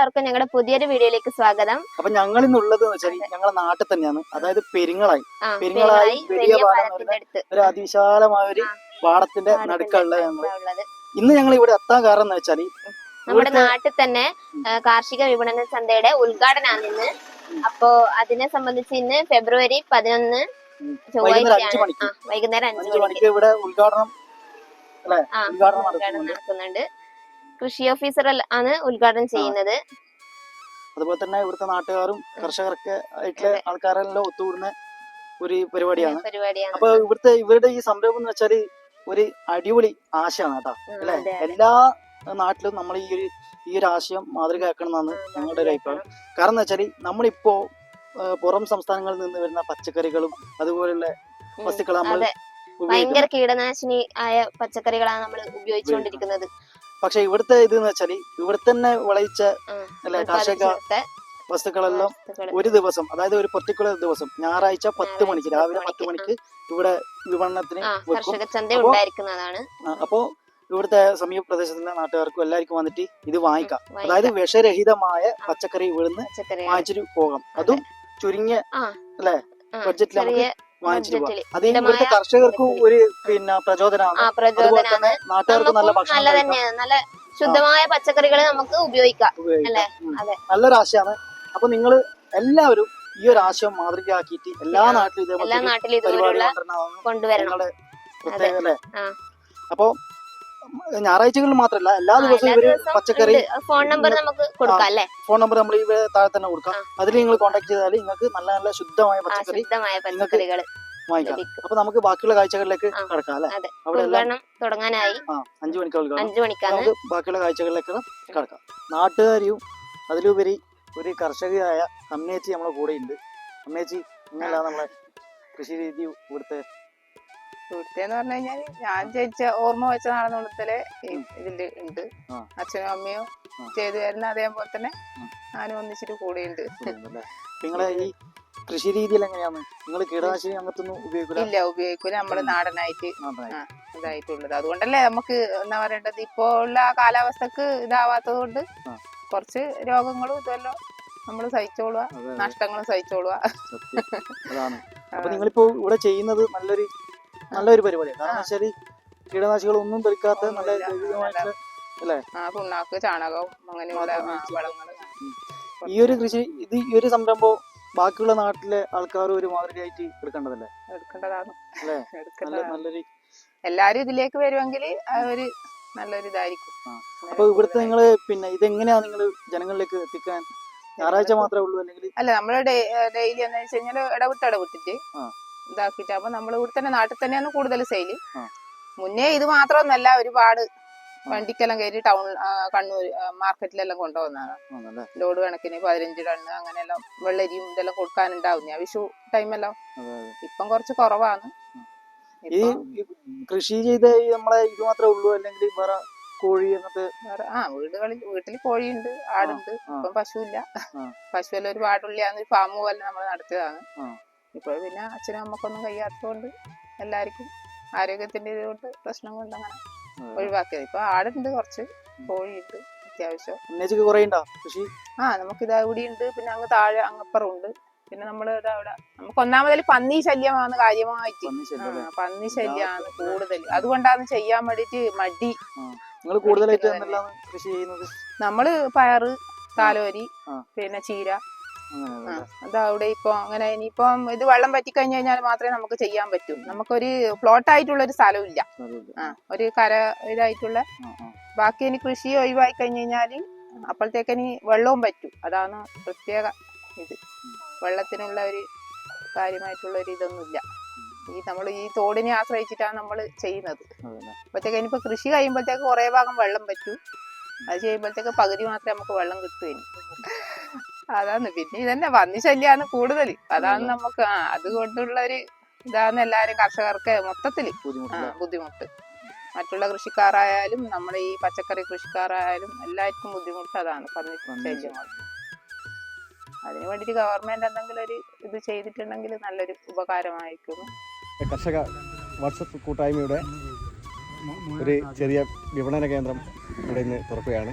എല്ലാവർക്കും ഞങ്ങളുടെ പുതിയൊരു വീഡിയോയിലേക്ക് സ്വാഗതം. അപ്പൊ ഞങ്ങൾ ഇന്നുള്ളത് വെച്ചാൽ ഞങ്ങളെ നാട്ടിൽ തന്നെയാണ്. അതായത് പെരിങ്ങളായി പെരിങ്ങളായി വലിയ ഒരു അതിവിശാലമായ ഒരു പാടത്തിന്റെ നടുക്കുള്ള ഞങ്ങൾ. ഇന്ന് ഞങ്ങൾ ഇവിടെ എത്താൻ കാരണം എന്ന് വെച്ചാൽ നമ്മുടെ നാട്ടിൽ തന്നെ കാർഷിക വിപണന ചന്തയുടെ ഉദ്ഘാടനമാണ് ഇന്ന്. അപ്പോ അതിനെ സംബന്ധിച്ച് ഇന്ന് ഫെബ്രുവരി പതിനൊന്ന് വൈകുന്നേരം അഞ്ചു ചൊവ്വാഴ്ചയാണ് മണിക്ക് വൈകുന്നേരം അഞ്ചു അഞ്ചു മണിക്ക് മണിക്ക്. ഇവിടെ ഉദ്ഘാടനം ഉദ്ഘാടനം നടക്കുന്നുണ്ട്. കൃഷി ഓഫീസർ ആണ് ഉദ്ഘാടനം ചെയ്യുന്നത്. അതുപോലെ തന്നെ ഇവിടുത്തെ നാട്ടുകാരും കർഷകർക്ക് ആയിട്ടുള്ള ആൾക്കാരെല്ലാം ഒത്തുകൂടുന്ന ഒരു പരിപാടിയാണ്. അപ്പൊ ഇവിടുത്തെ ഇവരുടെ ഈ സംരംഭം എന്ന് വെച്ചാൽ ഒരു അടിപൊളി ആശയാണ് കേട്ടോ. അല്ലെ. എല്ലാ നാട്ടിലും നമ്മൾ ഈ ഒരു ഈ ഒരു ആശയം മാതൃകയാക്കണം എന്നാണ് ഞങ്ങളുടെ ഒരു അഭിപ്രായം. കാരണം എന്ന് വെച്ചാൽ നമ്മളിപ്പോ പുറം സംസ്ഥാനങ്ങളിൽ നിന്ന് വരുന്ന പച്ചക്കറികളും അതുപോലുള്ള വസ്തുക്കൾ നമ്മൾ ഭയങ്കര കീടനാശിനി ആയ പച്ചക്കറികളാണ് നമ്മൾ ഉപയോഗിച്ചുകൊണ്ടിരിക്കുന്നത്. പക്ഷെ ഇവിടുത്തെ ഇത് എന്ന് വെച്ചാൽ ഇവിടെ തന്നെ വിളയിച്ച അല്ലെ കാർഷിക വസ്തുക്കളെല്ലാം ഒരു ദിവസം അതായത് ഒരു പർട്ടിക്കുലർ ദിവസം ഞായറാഴ്ച പത്ത് മണിക്ക് രാവിലെ പത്ത് മണിക്ക് ഇവിടെ വിപണനത്തിന് അപ്പോ- ഇവിടുത്തെ സമീപ പ്രദേശത്തുള്ള നാട്ടുകാർക്കും എല്ലാവർക്കും വന്നിട്ട് ഇത് വാങ്ങിക്കാം. അതായത് വിഷരഹിതമായ പച്ചക്കറി ഇവിടുന്ന് വാങ്ങിച്ചിട്ട് പോകാം. അതും ചുരുങ്ങിയ അല്ലെ? ബഡ്ജറ്റിൽ നമുക്ക് വാങ്ങിച്ചിട്ട് പോകാം അത് ഇവിടുത്തെ കർഷകർക്കും ഒരു പിന്നെ പ്രചോദനമാണ്. അതുപോലെ തന്നെ നാട്ടുകാർക്ക് നല്ല ഭക്ഷണം നല്ല ശുദ്ധമായ പച്ചക്കറികൾ നമുക്ക് ഉപയോഗിക്കാം. അല്ലേ? നല്ലൊരു ആശയമാണ്. അപ്പൊ നിങ്ങൾ എല്ലാവരും ഈ ഒരു ആശയം മാതൃകയാക്കിയിട്ട് എല്ലാ നാട്ടിലും ഇതേപോലെ പരിപാടി കൊണ്ടുവരണം. അപ്പൊ ഞായറാഴ്ചകളിൽ മാത്രമല്ല എല്ലാ ദിവസവും ഇവർ പച്ചക്കറി ഫോൺ നമ്പർ നമുക്ക് കൊടുക്കാം അല്ലേ? ഫോൺ നമ്പർ നമ്മൾ ഈ താഴെ തന്നെ കൊടുക്കാം. അതിൽ നിങ്ങൾ കോൺടാക്ട് ചെയ്താൽ നിങ്ങൾക്ക് നല്ല നല്ല ശുദ്ധമായ പച്ചക്കറി ശുദ്ധമായ പച്ചക്കറികൾ വാങ്ങിക്കാം. അപ്പൊ നമുക്ക് ബാക്കിയുള്ള കാഴ്ചകളിലേക്ക് കടക്കാം അല്ലേ? അവിടെ എല്ലാം തുടങ്ങാനായി. അഞ്ചു മണിക്ക് ഉദ്ഘാടനം. അഞ്ചു മണിക്കാണ്. നമുക്ക് ബാക്കിയുള്ള കാഴ്ചകളിലേക്ക് കടക്കാം. നാട്ടുകാരിയും അതിലുപരി ഒരു കർഷകയായ അമ്മേച്ചി നമ്മളെ കൂടെ ഉണ്ട് അമ്മേച്ചി ഇങ്ങനല്ല നമ്മളെ കൃഷി രീതി ഇവിടുത്തെ ഇവിടുത്തെന്ന് പറഞ്ഞു കഴിഞ്ഞാൽ ഞാൻ ജനിച്ച ഓർമ്മ വെച്ച നാളെ. ഇതിൽ ഉണ്ട്. അച്ഛനും അമ്മയും. ചെയ്തു വരുന്ന അതേപോലെ തന്നെ. ഞാനും ഒന്നിച്ചിട്ട് കൂടിയുണ്ട്. നിങ്ങളെ ഈ കൃഷി രീതിയിൽ എങ്ങനെയാണ്? നിങ്ങൾ കീടനാശിനി അങ്ങനത്തൊന്നും ഉപയോഗിക്കില്ല ഇല്ല ഉപയോഗിക്കൂല. നമ്മൾ നാടനായിട്ട്. ഇതായിട്ടുള്ളത്. അതുകൊണ്ടല്ലേ നമുക്ക് എന്താ പറയേണ്ടത്? ഇപ്പോ ഉള്ള കാലാവസ്ഥക്ക് ഇതാവാത്തത് കൊണ്ട്. കുറച്ച് രോഗങ്ങളും ഇതെല്ലാം നമ്മൾ സഹിച്ചോളുക. നഷ്ടങ്ങളും സഹിച്ചോളുക. അതാണ്. അപ്പൊ നിങ്ങളിപ്പോ ഇവിടെ ചെയ്യുന്നത് നല്ലൊരു നല്ലൊരു പരിപാടിയാണ് കാരണം വെച്ചാൽ കീടനാശികളൊന്നും തെളിക്കാത്ത നല്ല. ജൈവികമായിട്ടുള്ള പുണ്ണാക്ക് അങ്ങനെയുള്ള ഈ ഒരു കൃഷി ഇത് ഈ ഒരു സംരംഭം ബാക്കിയുള്ള നാട്ടിലെ ആൾക്കാർ ഒരു മാതൃകയായിട്ട് എടുക്കേണ്ടതല്ലേ? എടുക്കേണ്ടതാണ്? നല്ല നല്ലൊരു എല്ലാരും ഇതിലേക്ക് വരുമെങ്കിൽ ഒരു നല്ലൊരു ഇതായിരിക്കും. അപ്പൊ ഇവിടുത്തെ നിങ്ങൾ പിന്നെ ഇതെങ്ങനെയാ നിങ്ങൾ ജനങ്ങളിലേക്ക് എത്തിക്കാൻ? ഞായറാഴ്ച മാത്രമേ ഉള്ളൂ അല്ലെങ്കിൽ? അല്ല നമ്മൾ ഡെയിലി എന്ന് വെച്ച് ഇടവിട്ട് ഇടവിട്ടിട്ട് ആ. ഇതാക്കിട്ട് അപ്പൊ നമ്മൾ ഇവിടെ തന്നെ നാട്ടിൽ തന്നെയാണ് കൂടുതൽ സെയിൽ. മുന്നേ ഇത് മാത്രമൊന്നല്ല ഒരുപാട് വണ്ടിക്കെല്ലാം കയറി ടൗൺ കണ്ണൂർ മാർക്കറ്റിലെല്ലാം കൊണ്ടുപോകുന്നതാണ്. ലോഡ് കണക്കിന് പതിനഞ്ച് ടണ്ണ് അങ്ങനെയെല്ലാം വെള്ളരിയും ഇതെല്ലാം കൊടുക്കാനുണ്ടാവും ഞാൻ വിഷു ടൈമെല്ലാം ഇപ്പം കുറച്ച് കുറവാണ്. ഈ കൃഷി ചെയ്ത നമ്മളെ ഇത് മാത്രമേ ഉള്ളൂ അല്ലെങ്കിൽ വേറെ കോഴി വേറെ ആ വീടുകളിൽ വീട്ടിൽ കോഴിയുണ്ട് ആടുണ്ട്. ഇപ്പം പശുവില്ല. പശുവല്ല ഒരു പാടുള്ളിയാന്ന് ഫാം പോലെ നമ്മൾ നടത്തിയതാണ്. ഇപ്പോൾ പിന്നെ അച്ഛനും അമ്മക്കൊന്നും കഴിയാത്തതുകൊണ്ട് എല്ലാവർക്കും ആരോഗ്യത്തിന്റെ ഇതുകൊണ്ട് പ്രശ്നം കൊണ്ട് അങ്ങനെ ഒഴിവാക്കിയത്. ഇപ്പൊ ആടുണ്ട് കുറച്ച് കോഴിയുണ്ട് അത്യാവശ്യം. അന്നേച്ചക്ക് കുറെ ഉണ്ടോ കൃഷി? ആ നമുക്കിത് ഇവിടെ ഉണ്ട് പിന്നെ അങ്ങ് താഴെ അങ്ങപ്പുറം ഉണ്ട് പിന്നെ നമ്മൾ ഇതാ അവിടെ നമുക്ക് ഒന്നാമതിൽ പന്നി ശല്യമാണ് കാര്യമായിട്ട്. പന്നി ശല്യം പന്നി ശല്യമാണ് കൂടുതൽ അതുകൊണ്ടാണ് ചെയ്യാൻ വേണ്ടിട്ട് മടി. നിങ്ങൾ കൂടുതലായിട്ട് കൃഷി ചെയ്യുന്നത്? നമ്മൾ പയറ് താലോരി പിന്നെ ചീര അങ്ങനെ ആ, അതാ അവിടെ ഇപ്പൊ അങ്ങനെ ഇനിയിപ്പം ഇത് വെള്ളം പറ്റി കഴിഞ്ഞു കഴിഞ്ഞാൽ മാത്രമേ നമുക്ക് ചെയ്യാൻ പറ്റൂ. നമുക്കൊരു പ്ലോട്ട് ആയിട്ടുള്ള ഒരു സ്ഥലവും ഇല്ല ഒരു കര ഇതായിട്ടുള്ള ബാക്കി ഇനി കൃഷി ഒഴിവായി കഴിഞ്ഞു കഴിഞ്ഞാൽ അപ്പോഴത്തേക്കിനി വെള്ളവും പറ്റും. അതാണ് പ്രത്യേക ഇത്. വെള്ളത്തിനുള്ള ഒരു കാര്യമായിട്ടുള്ള ഒരു ഇതൊന്നുമില്ല. ഈ നമ്മൾ ഈ തോടിനെ ആശ്രയിച്ചിട്ടാണ് നമ്മൾ ചെയ്യുന്നത്. അപ്പോഴത്തേക്ക് ഇനിയിപ്പോ കൃഷി കഴിയുമ്പോഴത്തേക്ക് കുറെ ഭാഗം വെള്ളം പറ്റും. അത് ചെയ്യുമ്പോഴത്തേക്ക് പകുതി മാത്രമേ നമുക്ക് വെള്ളം കിട്ടൂ ഇനി. അതാണ്. പിന്നെ ഇതന്നെ പന്നി ശല്യാണ് കൂടുതൽ അതാണ് നമുക്ക് ആ അതുകൊണ്ടുള്ള ഒരു ഇതാണ് എല്ലാരും കർഷകർക്ക് മൊത്തത്തിൽ ബുദ്ധിമുട്ട്. മറ്റുള്ള കൃഷിക്കാരായാലും നമ്മുടെ ഈ പച്ചക്കറി കൃഷിക്കാരായാലും എല്ലാവർക്കും ബുദ്ധിമുട്ട് അതാണ്. പന്നി അതിനു വേണ്ടിട്ട് വേണ്ടിയിട്ട് ഗവൺമെന്റ് എന്തെങ്കിലും ഒരു ഇത് ചെയ്തിട്ടുണ്ടെങ്കിൽ നല്ലൊരു ഉപകാരമായിരിക്കും. കർഷക വാട്സപ്പ് കൂട്ടായ്മയുടെ ഒരു ചെറിയ വിപണന കേന്ദ്രം ഇവിടെ നിന്ന് തുറക്കുകയാണ്.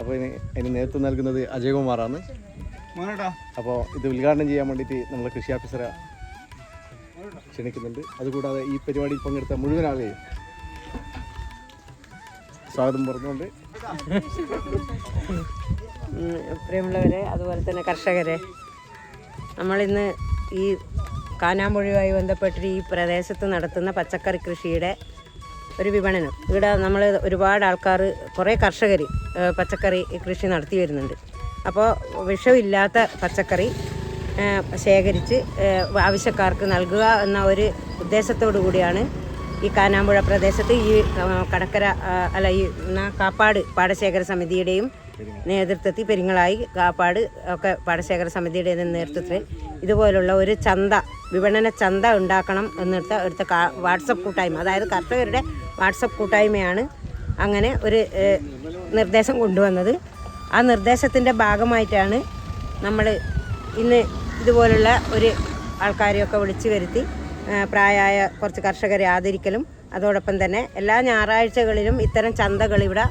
അപ്പോൾ ഇനി അതിന് നേതൃത്വം നൽകുന്നത് അജയകുമാറാണ് അപ്പോൾ ഇത് ഉദ്ഘാടനം ചെയ്യാൻ വേണ്ടിയിട്ട് നമ്മളെ കൃഷി ഓഫീസറെ ക്ഷണിക്കുന്നുണ്ട്. അതുകൂടാതെ ഈ പരിപാടിയിൽ പങ്കെടുത്ത മുഴുവൻ ആളുകളെയും സ്വാഗതം പറഞ്ഞുകൊണ്ട് പ്രിയമുള്ളവരെ അതുപോലെ തന്നെ കർഷകരെ നമ്മളിന്ന് ഈ കാനാമ്പുഴയുമായി ബന്ധപ്പെട്ട് ഈ പ്രദേശത്ത് നടത്തുന്ന പച്ചക്കറി കൃഷിയുടെ ഒരു വിപണനം. ഇവിടെ നമ്മൾ ഒരുപാട് ആൾക്കാർ കുറേ കർഷകർ പച്ചക്കറി കൃഷി നടത്തി വരുന്നുണ്ട്. അപ്പോൾ വിഷമില്ലാത്ത പച്ചക്കറി ശേഖരിച്ച് ആവശ്യക്കാർക്ക് നൽകുക എന്ന ഒരു ഉദ്ദേശത്തോടു കൂടിയാണ് ഈ കാനാമ്പുഴ പ്രദേശത്ത് ഈ കടക്കര അല്ല ഈ കാപ്പാട് പാടശേഖര സമിതിയുടെയും നേതൃത്വത്തിൽ പെരിങ്ങളായി കാപ്പാട് ഒക്കെ പാടശേഖര സമിതിയുടെ നേതൃത്വത്തിൽ ഇതുപോലുള്ള ഒരു ചന്ത വിപണന ചന്ത ഉണ്ടാക്കണം എന്നിടത്ത് എടുത്ത വാട്സപ്പ് കൂട്ടായ്മ അതായത് കർഷകരുടെ വാട്സപ്പ് കൂട്ടായ്മയാണ് അങ്ങനെ ഒരു നിർദ്ദേശം കൊണ്ടുവന്നത്. ആ നിർദ്ദേശത്തിന്റെ ഭാഗമായിട്ടാണ് നമ്മൾ ഇന്ന് ഇതുപോലുള്ള ഒരു ആൾക്കാരെയൊക്കെ വിളിച്ചു വരുത്തി പ്രായമായ കുറച്ച് കർഷകരെ ആദരിക്കലും അതോടൊപ്പം തന്നെ എല്ലാ ഞായറാഴ്ചകളിലും ഇത്തരം ചന്തകൾ ഇവിടെ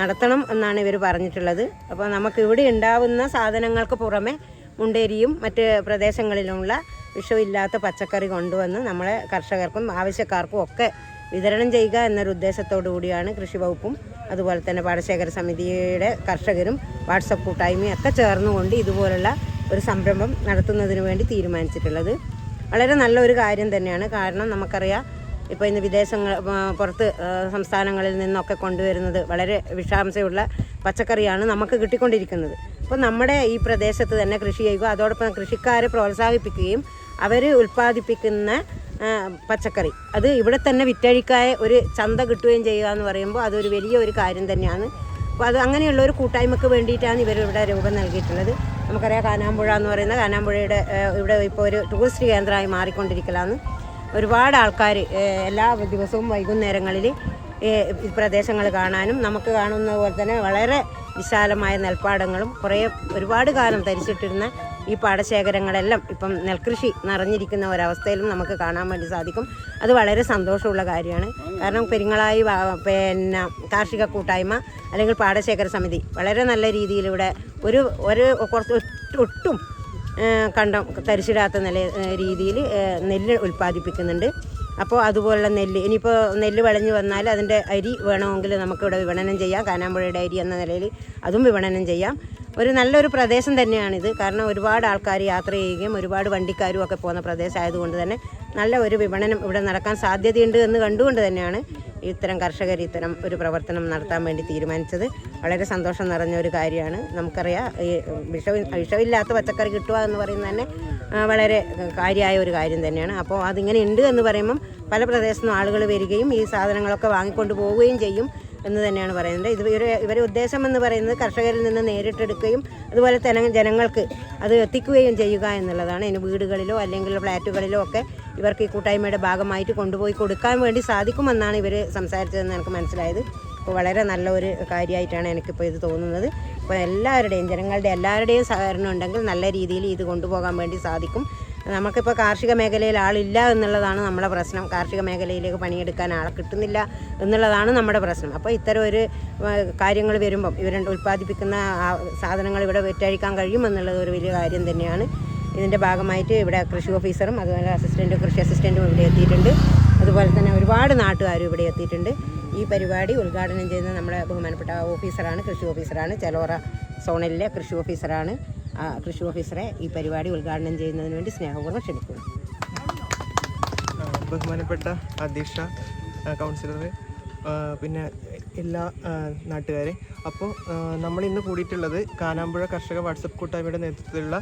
നടത്തണം എന്നാണ് ഇവർ പറഞ്ഞിട്ടുള്ളത്. അപ്പോൾ നമുക്ക് ഇവിടെ ഉണ്ടാവുന്ന സാധനങ്ങൾക്ക് പുറമെ മുണ്ടേരിയും മറ്റ് പ്രദേശങ്ങളിലുമുള്ള വിഷമില്ലാത്ത പച്ചക്കറി കൊണ്ടുവന്ന് നമ്മളെ കർഷകർക്കും ആവശ്യക്കാർക്കും ഒക്കെ വിതരണം ചെയ്യുക എന്നൊരു ഉദ്ദേശത്തോടു കൂടിയാണ് കൃഷി വകുപ്പും അതുപോലെ തന്നെ പാടശേഖര സമിതിയുടെ കർഷകരും വാട്സപ്പ് കൂട്ടായ്മയും ഒക്കെ ചേർന്നുകൊണ്ട് ഇതുപോലുള്ള ഒരു സംരംഭം നടത്തുന്നതിന് വേണ്ടി തീരുമാനിച്ചിട്ടുള്ളത്. വളരെ നല്ലൊരു കാര്യം തന്നെയാണ്. കാരണം നമുക്കറിയാം ഇപ്പോൾ ഇന്ന് വിദേശങ്ങൾ പുറത്ത് സംസ്ഥാനങ്ങളിൽ നിന്നൊക്കെ കൊണ്ടുവരുന്നത് വളരെ വിഷാംശമുള്ള പച്ചക്കറിയാണ് നമുക്ക് കിട്ടിക്കൊണ്ടിരിക്കുന്നത്. അപ്പോൾ നമ്മുടെ ഈ പ്രദേശത്ത് തന്നെ കൃഷി ചെയ്യുക അതോടൊപ്പം കൃഷിക്കാരെ പ്രോത്സാഹിപ്പിക്കുകയും അവർ ഉൽപ്പാദിപ്പിക്കുന്ന പച്ചക്കറി. അത് ഇവിടെ തന്നെ വിറ്റഴിക്കായ ഒരു ചന്ത കിട്ടുകയും ചെയ്യുക എന്ന് പറയുമ്പോൾ അതൊരു വലിയ ഒരു കാര്യം തന്നെയാണ്. അപ്പോൾ അത് അങ്ങനെയുള്ള ഒരു കൂട്ടായ്മക്ക് വേണ്ടിയിട്ടാണ് ഇവർ ഇവിടെ രൂപം നൽകിയിട്ടുള്ളത്. നമുക്കറിയാം കാനാമ്പുഴ എന്ന് പറയുന്ന കാനാമ്പുഴയുടെ ഇവിടെ ഇപ്പോൾ ഒരു ടൂറിസ്റ്റ് കേന്ദ്രമായി മാറിക്കൊണ്ടിരിക്കലാണ്. ഒരുപാട് ആൾക്കാർ എല്ലാ ദിവസവും വൈകുന്നേരങ്ങളിൽ ഈ പ്രദേശങ്ങൾ കാണാനും നമുക്ക് കാണുന്ന പോലെ തന്നെ വളരെ വിശാലമായ നെൽപ്പാടങ്ങളും കുറേ ഒരുപാട് കാലം തരിച്ചിട്ടിരുന്ന ഈ പാടശേഖരങ്ങളെല്ലാം ഇപ്പം നെൽകൃഷി നിറഞ്ഞിരിക്കുന്ന ഒരവസ്ഥയിലും നമുക്ക് കാണാൻ വേണ്ടി സാധിക്കും. അത് വളരെ സന്തോഷമുള്ള കാര്യമാണ്. കാരണം പെരിങ്ങളായി പിന്നെ കാർഷിക കൂട്ടായ്മ അല്ലെങ്കിൽ പാടശേഖര സമിതി വളരെ നല്ല രീതിയിൽ ഇവിടെ ഒരു ഒരു കുറച്ച് ഒട്ടും കണ്ടം തരിച്ചിടാത്ത നില രീതിയിൽ നെല്ല് ഉൽപ്പാദിപ്പിക്കുന്നുണ്ട്. അപ്പോൾ അതുപോലുള്ള നെല്ല് ഇനിയിപ്പോൾ നെല്ല് വിളഞ്ഞു വന്നാൽ അതിന്റെ അരി വേണമെങ്കിൽ നമുക്കിവിടെ വിപണനം ചെയ്യാം. കാനാമ്പുഴയുടെ അരി എന്ന നിലയിൽ അതും വിപണനം ചെയ്യാം. ഒരു നല്ലൊരു പ്രദേശം തന്നെയാണിത്. കാരണം ഒരുപാട് ആൾക്കാർ യാത്ര ചെയ്യുകയും ഒരുപാട് വണ്ടിക്കാരും ഒക്കെ പോകുന്ന പ്രദേശമായതുകൊണ്ട് തന്നെ നല്ല ഒരു വിപണനം ഇവിടെ നടക്കാൻ സാധ്യതയുണ്ട് എന്ന് കണ്ടുകൊണ്ട് തന്നെയാണ് ഇത്തരം കർഷകർ ഇത്തരം ഒരു പ്രവർത്തനം നടത്താൻ വേണ്ടി തീരുമാനിച്ചത്. വളരെ സന്തോഷം നിറഞ്ഞ ഒരു കാര്യമാണ്. നമുക്കറിയാം ഈ വിഷ വിഷമില്ലാത്ത പച്ചക്കറി കിട്ടുക എന്ന് പറയുന്നത് തന്നെ വളരെ കാര്യമായ ഒരു കാര്യം തന്നെയാണ്. അപ്പോൾ അതിങ്ങനെ ഉണ്ട് എന്ന് പറയുമ്പം പല പ്രദേശത്തുനിന്നും ആളുകൾ വരികയും ഈ സാധനങ്ങളൊക്കെ വാങ്ങിക്കൊണ്ട് പോവുകയും ചെയ്യും. എന്ന് തന്നെയാണ് പറയുന്നത്. ഇത് ഇവർ ഉദ്ദേശം എന്ന് പറയുന്നത് കർഷകരിൽ നിന്ന് നേരിട്ടെടുക്കുകയും അതുപോലെ തന്നെ ജനങ്ങൾക്ക് അത് എത്തിക്കുകയും ചെയ്യുക എന്നുള്ളതാണ്. ഇനി വീടുകളിലോ അല്ലെങ്കിൽ ഫ്ലാറ്റുകളിലോ ഒക്കെ ഇവർക്ക് ഈ കൂട്ടായ്മയുടെ ഭാഗമായിട്ട് കൊണ്ടുപോയി കൊടുക്കാൻ വേണ്ടി സാധിക്കുമെന്നാണ് ഇവർ സംസാരിച്ചതെന്ന് എനിക്ക് മനസ്സിലായത്. അപ്പോൾ വളരെ നല്ല ഒരു കാര്യമായിട്ടാണ് എനിക്കിപ്പോൾ ഇത് തോന്നുന്നത്. അപ്പോൾ എല്ലാവരുടെയും ജനങ്ങളുടെ എല്ലാവരുടെയും സഹകരണം ഉണ്ടെങ്കിൽ നല്ല രീതിയിൽ ഇത് കൊണ്ടുപോകാൻ വേണ്ടി സാധിക്കും. നമുക്കിപ്പോൾ കാർഷിക മേഖലയിൽ ആളില്ല എന്നുള്ളതാണ് നമ്മുടെ പ്രശ്നം. കാർഷിക മേഖലയിലേക്ക് പണിയെടുക്കാൻ ആളെ കിട്ടുന്നില്ല എന്നുള്ളതാണ് നമ്മുടെ പ്രശ്നം. അപ്പോൾ ഇത്തരം ഒരു കാര്യങ്ങൾ വരുമ്പം ഇവർ ഉൽപ്പാദിപ്പിക്കുന്ന സാധനങ്ങൾ ഇവിടെ വിറ്റഴിക്കാൻ കഴിയുമെന്നുള്ളത് ഒരു വലിയ കാര്യം തന്നെയാണ്. ഇതിന്റെ ഭാഗമായിട്ട് ഇവിടെ കൃഷി ഓഫീസറും അതുപോലെ അസിസ്റ്റന്റും കൃഷി അസിസ്റ്റന്റും ഇവിടെ എത്തിയിട്ടുണ്ട്. അതുപോലെ തന്നെ ഒരുപാട് നാട്ടുകാരും ഇവിടെ എത്തിയിട്ടുണ്ട്. ഈ പരിപാടി ഉദ്ഘാടനം ചെയ്യുന്ന നമ്മുടെ ബഹുമാനപ്പെട്ട ഓഫീസറാണ് കൃഷി ഓഫീസറാണ് ചെലോറ സോണലിലെ കൃഷി ഓഫീസറാണ്. കൃഷി ഓഫീസറെ ഈ പരിപാടി ഉദ്ഘാടനം ചെയ്യുന്നതിന് വേണ്ടി സ്നേഹപൂർവം ക്ഷണിക്കുന്നു. ബഹുമാനപ്പെട്ട അധ്യക്ഷ കൗൺസിലറെ പിന്നെ എല്ലാ നാട്ടുകാരെ. അപ്പോൾ നമ്മൾ ഇന്ന് കൂടിയിട്ടുള്ളത് കാനാമ്പുഴ കർഷക വാട്സപ്പ് കൂട്ടായ്മയുടെ നേതൃത്വത്തിലുള്ള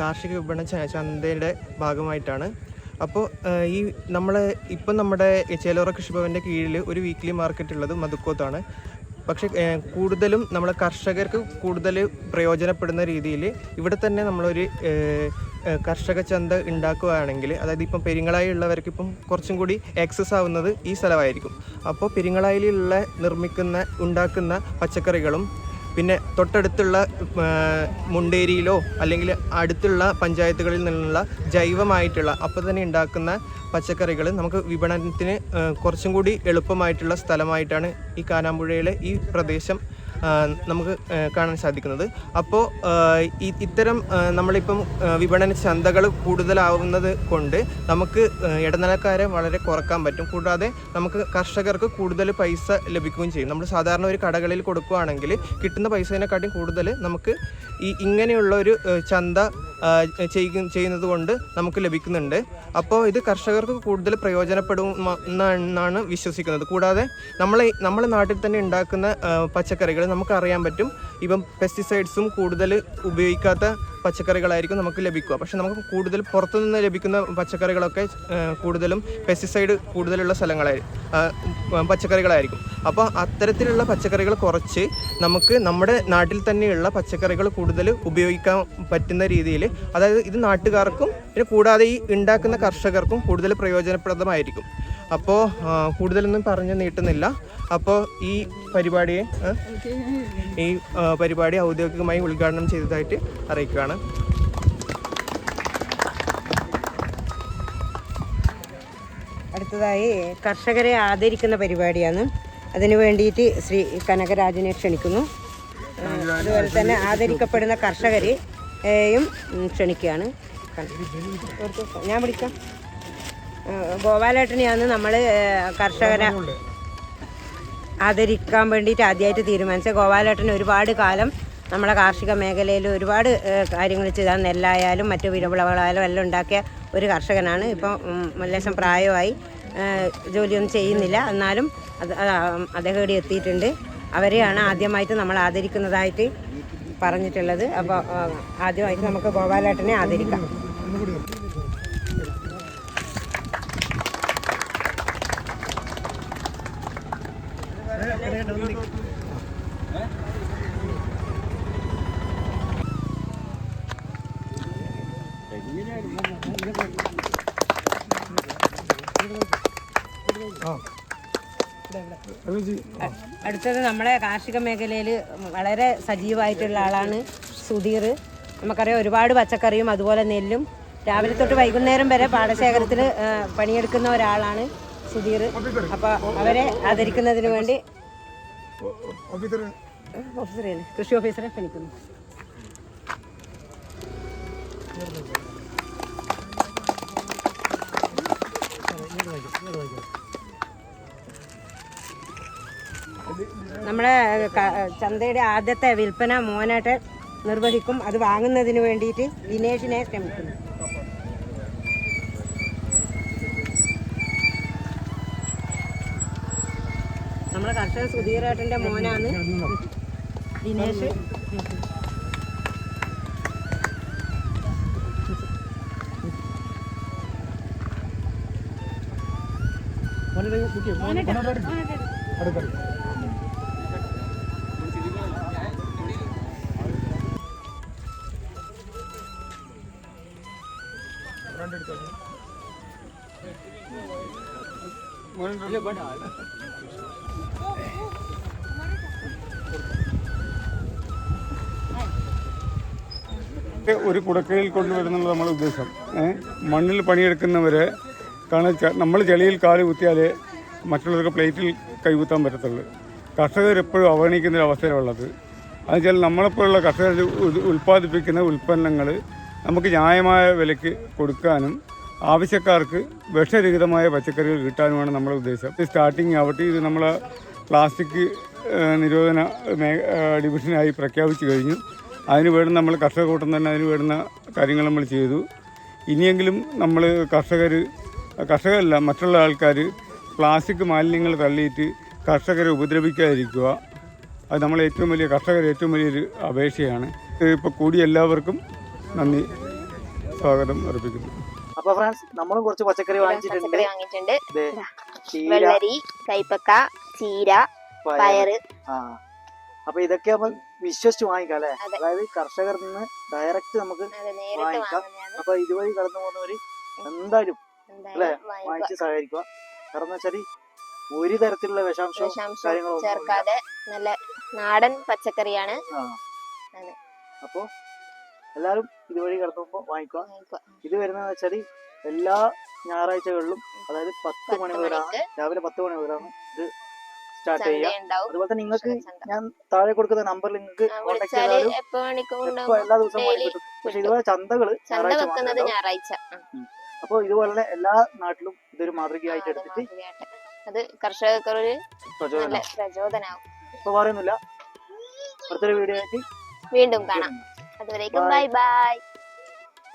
കാർഷിക വിപണന ചന്തയുടെ ഭാഗമായിട്ടാണ്. അപ്പോൾ ഈ നമ്മൾ ഇപ്പം നമ്മുടെ ചേലോറ കൃഷിഭവന്റെ കീഴിൽ ഒരു വീക്ക്ലി മാർക്കറ്റ് ഉള്ളത് മതുക്കോത്താണ് പക്ഷേ കൂടുതലും നമ്മൾ കർഷകർക്ക് കൂടുതൽ പ്രയോജനപ്പെടുന്ന രീതിയിൽ ഇവിടെ തന്നെ നമ്മളൊരു കർഷക ചന്ത ഉണ്ടാക്കുകയാണെങ്കിൽ അതായത് ഇപ്പം പെരിങ്ങളായി ഉള്ളവർക്ക് ഇപ്പം കുറച്ചും കൂടി ആക്സസ് ആവുന്നത് ഈ സ്ഥലമായിരിക്കും. അപ്പോൾ പെരിങ്ങളായിലുള്ള നിർമ്മിക്കുന്ന ഉണ്ടാക്കുന്ന പച്ചക്കറികളും പിന്നെ തൊട്ടടുത്തുള്ള മുണ്ടേരിയിലോ അല്ലെങ്കിൽ അടുത്തുള്ള പഞ്ചായത്തുകളിൽ നിന്നുള്ള ജൈവമായിട്ടുള്ള അപ്പോൾ തന്നെ ഉണ്ടാക്കുന്ന പച്ചക്കറികൾ നമുക്ക് വിപണനത്തിന് കുറച്ചും കൂടി എളുപ്പമായിട്ടുള്ള സ്ഥലമായിട്ടാണ് ഈ കാനാമ്പുഴയിലെ ഈ പ്രദേശം നമുക്ക് കാണാൻ സാധിക്കുന്നത്. അപ്പോൾ ഇത്തരം നമ്മളിപ്പം വിപണന ചന്തകൾ കൂടുതലാവുന്നത് കൊണ്ട് നമുക്ക് ഇടനിലക്കാരെ വളരെ കുറയ്ക്കാൻ പറ്റും. കൂടാതെ നമുക്ക് കർഷകർക്ക് കൂടുതൽ പൈസ ലഭിക്കുകയും ചെയ്യും. നമ്മൾ സാധാരണ ഒരു കടകളിൽ കൊടുക്കുകയാണെങ്കിൽ കിട്ടുന്ന പൈസേനെക്കാട്ടിയും കൂടുതൽ നമുക്ക് ഈ ഇങ്ങനെയുള്ള ഒരു ചന്ത ചെയ്യുന്നത് കൊണ്ട് നമുക്ക് ലഭിക്കുന്നുണ്ട്. അപ്പോൾ ഇത് കർഷകർക്ക് കൂടുതൽ പ്രയോജനപ്പെടും എന്നാണ് വിശ്വസിക്കുന്നത്. കൂടാതെ നമ്മളെ നാട്ടിൽ തന്നെ ഉണ്ടാക്കുന്ന പച്ചക്കറികൾ നമുക്ക് അറിയാൻ പറ്റും. ഇപ്പം പെസ്റ്റിസൈഡ്സും കൂടുതൽ ഉപയോഗിക്കാത്ത പച്ചക്കറികളായിരിക്കും നമുക്ക് ലഭിക്കുക. പക്ഷെ നമുക്ക് കൂടുതൽ പുറത്തുനിന്ന് ലഭിക്കുന്ന പച്ചക്കറികളൊക്കെ കൂടുതലും പെസ്റ്റിസൈഡ് കൂടുതലുള്ള സ്ഥലങ്ങളായി പച്ചക്കറികളായിരിക്കും. അപ്പോൾ അത്തരത്തിലുള്ള പച്ചക്കറികൾ കുറച്ച് നമുക്ക് നമ്മുടെ നാട്ടിൽ തന്നെയുള്ള പച്ചക്കറികൾ കൂടുതൽ ഉപയോഗിക്കാൻ പറ്റുന്ന രീതിയിൽ അതായത് ഇത് നാട്ടുകാർക്കും പിന്നെ കൂടാതെ ഈ ഉണ്ടാക്കുന്ന കർഷകർക്കും കൂടുതൽ പ്രയോജനപ്രദമായിരിക്കും. അപ്പോൾ കൂടുതലൊന്നും പറഞ്ഞു നീട്ടുന്നില്ല. അപ്പോൾ ഈ പരിപാടിയെ ഈ പരിപാടി ഔദ്യോഗികമായി ഉദ്ഘാടനം ചെയ്തതായിട്ട് അറിയിക്കുകയാണ്. അടുത്തതായി കർഷകരെ ആദരിക്കുന്ന പരിപാടിയാണ് അതിനു വേണ്ടിയിട്ട് ശ്രീ കനകരാജനെ ക്ഷണിക്കുന്നു. അതുപോലെ തന്നെ ആദരിക്കപ്പെടുന്ന കർഷകരെയും ക്ഷണിക്കുകയാണ്. ഞാൻ വിളിക്കാം. ഗോപാലേട്ടനെയാണ് നമ്മൾ കർഷകരെ ആദരിക്കാൻ വേണ്ടിയിട്ട് ആദ്യമായിട്ട് തീരുമാനിച്ചത്. ഗോപാലേട്ടൻ ഒരുപാട് കാലം നമ്മളെ കാർഷിക മേഖലയിൽ ഒരുപാട് കാര്യങ്ങൾ ചെയ്താൽ നെല്ലായാലും മറ്റു വിരവിളകളായാലും എല്ലാം ഉണ്ടാക്കിയ ഒരു കർഷകനാണ്. ഇപ്പം ലേശം പ്രായമായി ജോലിയൊന്നും ചെയ്യുന്നില്ല. എന്നാലും അത് അദ്ദേഹം ഇവിടെ എത്തിയിട്ടുണ്ട്. അവരെയാണ് ആദ്യമായിട്ട് നമ്മൾ ആദരിക്കുന്നതായിട്ട് പറഞ്ഞിട്ടുള്ളത്. അപ്പോൾ ആദ്യമായിട്ട് നമുക്ക് ഗോപാലേട്ടനെ ആദരിക്കാം. അടുത്തത് നമ്മുടെ കാർഷിക മേഖലയിൽ വളരെ സജീവമായിട്ടുള്ള ആളാണ് സുധീർ. നമുക്കറിയാം ഒരുപാട് പച്ചക്കറിയും അതുപോലെ നെല്ലും രാവിലെ തൊട്ട് വൈകുന്നേരം വരെ പാടശേഖരത്തിൽ പണിയെടുക്കുന്ന ഒരാളാണ് സുധീർ. അപ്പോൾ അവരെ ആദരിക്കുന്നതിന് വേണ്ടി ഓഫീസറെ കൃഷി ഓഫീസറെ ക്ഷണിക്കുന്നു നമ്മുടെ ചന്തയുടെ ആദ്യത്തെ വിൽപ്പന മോനായിട്ട് നിർവഹിക്കും. അത് വാങ്ങുന്നതിന് വേണ്ടിയിട്ട് ദിനേഷിനെ ക്ഷമിക്കുന്നു നമ്മുടെ കർഷകൻ സുധീരേട്ടന്റെ മോനാണ് ദിനേഷ് ഒരു കുടക്കയിൽ കൊണ്ടുവരുന്നുള്ള നമ്മുടെ ഉദ്ദേശം? മണ്ണിൽ പണിയെടുക്കുന്നവരെ കാരണം നമ്മൾ ചെളിയിൽ കാൽ കുത്തിയാലേ മറ്റുള്ളവർക്ക് പ്ലേറ്റിൽ കൈകുത്താൻ പറ്റത്തുള്ളൂ. കർഷകർ എപ്പോഴും അവഗണിക്കുന്ന ഒരു അവസരമുള്ളത് എന്നുവെച്ചാൽ നമ്മളെപ്പോലുള്ള കർഷകർ ഉൽപ്പാദിപ്പിക്കുന്ന ഉൽപ്പന്നങ്ങൾ നമുക്ക് ന്യായമായ വിലയ്ക്ക് കൊടുക്കാനും ആവശ്യക്കാർക്ക് വിഷരഹിതമായ പച്ചക്കറികൾ കിട്ടാനുമാണ് നമ്മുടെ ഉദ്ദേശം. സ്റ്റാർട്ടിങ് ആവട്ടെ ഇത് നമ്മൾ പ്ലാസ്റ്റിക് നിരോധന ഡിവിഷനായി പ്രഖ്യാപിച്ചു കഴിഞ്ഞു. അതിന് വേണ്ടുന്ന നമ്മൾ കർഷക കൂട്ടം തന്നെ അതിന് വേണ്ടുന്ന കാര്യങ്ങൾ നമ്മൾ ചെയ്തു. ഇനിയെങ്കിലും നമ്മൾ കർഷകർ കർഷകരല്ല മറ്റുള്ള ആൾക്കാർ പ്ലാസ്റ്റിക് മാലിന്യങ്ങൾ തള്ളിയിട്ട് കർഷകരെ ഉപദ്രവിക്കാതിരിക്കുക. അത് നമ്മളെ ഏറ്റവും വലിയ കർഷകർ ഏറ്റവും വലിയൊരു അപേക്ഷയാണ്. ഇപ്പോൾ കൂടി എല്ലാവർക്കും നന്ദി സ്വാഗതം അർപ്പിക്കുന്നു. അപ്പൊ ഫ്രണ്ട്സ് നമ്മളും കുറച്ച് പച്ചക്കറി വാങ്ങിച്ചിട്ടുണ്ട്. വെള്ളരി കൈപ്പക്ക ചീര പയറ്. അപ്പൊ ഇതൊക്കെ നമ്മൾ വിശ്വസിച്ച് വാങ്ങിക്കാം അല്ലെ? അതായത് കർഷകരിൽ നിന്ന് ഡയറക്റ്റ് നമുക്ക് വാങ്ങിക്കാം. അപ്പൊ ഇതുവഴി കടന്നു പോകുന്നവര് എന്തായാലും അല്ലെ? വാങ്ങിച്ച് സഹകരിക്കുക. കാരണം വെച്ചാൽ ഒരു തരത്തിലുള്ള വിഷാംശവും വിഷാംശം കാര്യങ്ങളൊന്നും ചേർക്കാതെ നല്ല നാടൻ പച്ചക്കറിയാണ്. അപ്പൊ എല്ലാരും ഇതുവഴി പോകുമ്പോ വാങ്ങിക്കുക. ഇത് വരുന്നതെന്ന് വെച്ചാൽ എല്ലാ ഞായറാഴ്ചകളിലും അതായത് പത്ത് മണി മുതലാണ് രാവിലെ പത്ത് മണി മുതലാണ് ഇത് സ്റ്റാർട്ട് ചെയ്യുക. ചെയ്യാം അതുപോലെ തന്നെ നിങ്ങൾക്ക് ഞാൻ താഴെ കൊടുക്കുന്ന നമ്പറിൽ നിങ്ങൾക്ക് കോൺടാക്ട് ചെയ്താലും എല്ലാ ദിവസവും കിട്ടും. പക്ഷെ ഇതുപോലെ ചന്തകൾ ഞായറാഴ്ച അപ്പോൾ ഇതുപോലെ എല്ലാ നാട്ടിലും ഇതൊരു മാതൃകയായിട്ട് എടുത്തിട്ട്. അത് കർഷകർക്കൊരു ഒരു പ്രചോദനം. പ്രചോദനാവും. ഇപ്പൊ പറയുന്നില്ല. അടുത്തൊരു വീഡിയോ ആയിട്ട് വീണ്ടും കാണാം. từ đây cũng bye bye, bye.